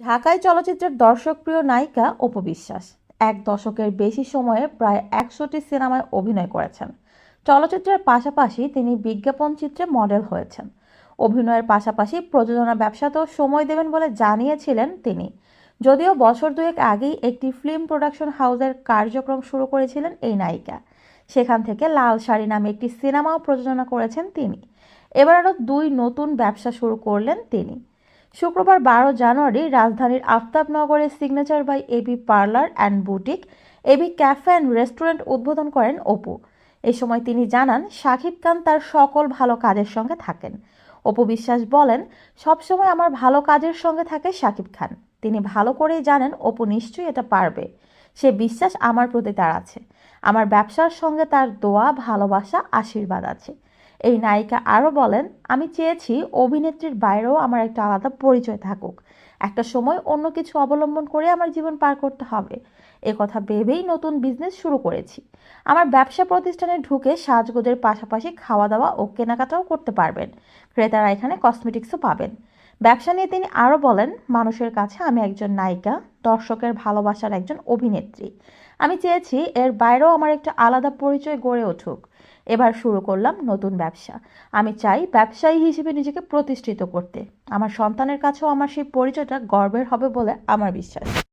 ঢাকায় চলচ্চিত্রের দর্শকপ্রিয় নায়িকা অপু বিশ্বাস। এক দশকের বেশি সময়ে প্রায় একশোটি সিনেমায় অভিনয় করেছেন। চলচ্চিত্রের পাশাপাশি তিনি বিজ্ঞাপন চিত্রে মডেল হয়েছেন। অভিনয়ের পাশাপাশি প্রযোজনা ব্যবসাতেও সময় দেবেন বলে জানিয়েছিলেন তিনি। যদিও বছর দুয়েক আগেই একটি ফিল্ম প্রোডাকশন হাউসের কার্যক্রম শুরু করেছিলেন এই নায়িকা। সেখান থেকে লাল শাড়ি নামে একটি সিনেমাও প্রযোজনা করেছেন তিনি। এবার আরও দুই নতুন ব্যবসা শুরু করলেন তিনি। শুক্রবার বারো জানুয়ারি রাজধানীর আফতাবনগরের signature by AB parlour and boutique, AB cafe and restaurant উদ্বোধন করেন অপু। এ সময় তিনি জানান, শাকিব খান তার সকল ভালো কাজের সঙ্গে থাকেন। অপু বিশ্বাস বলেন, সবসময় আমার ভালো কাজের সঙ্গে থাকে শাকিব খান। তিনি ভালো করেই জানেন অপু নিশ্চয়ই এটা পারবে। সে বিশ্বাস আমার প্রতি তার আছে। আমার ব্যবসার সঙ্গে তার দোয়া, ভালোবাসা, আশীর্বাদ আছে। এই নায়িকা আরও বলেন, আমি চেয়েছি অভিনেত্রীর বাইরেও আমার একটা আলাদা পরিচয় থাকুক। একটা সময় অন্য কিছু অবলম্বন করে আমার জীবন পার করতে হবে। এ কথা ভেবেই নতুন বিজনেস শুরু করেছি। আমার ব্যবসা প্রতিষ্ঠানে ঢুকে সাজগোজের পাশাপাশি খাওয়া দাওয়া ও কেনাকাটাও করতে পারবেন। ক্রেতারা এখানে কসমেটিক্সও পাবেন। ব্যবসা নিয়ে তিনি আরও বলেন, মানুষের কাছে আমি একজন নায়িকা, দর্শকের ভালোবাসার একজন অভিনেত্রী। আমি চেয়েছি এর বাইরেও আমার একটা আলাদা পরিচয় গড়ে উঠুক। এবার শুরু করলাম নতুন ব্যবসা। আমি চাই ব্যবসায়ী হিসেবে নিজেকে প্রতিষ্ঠিত করতে। আমার সন্তানের কাছেও আমার সেই পরিচয়টা গর্বের হবে বলে আমার বিশ্বাস।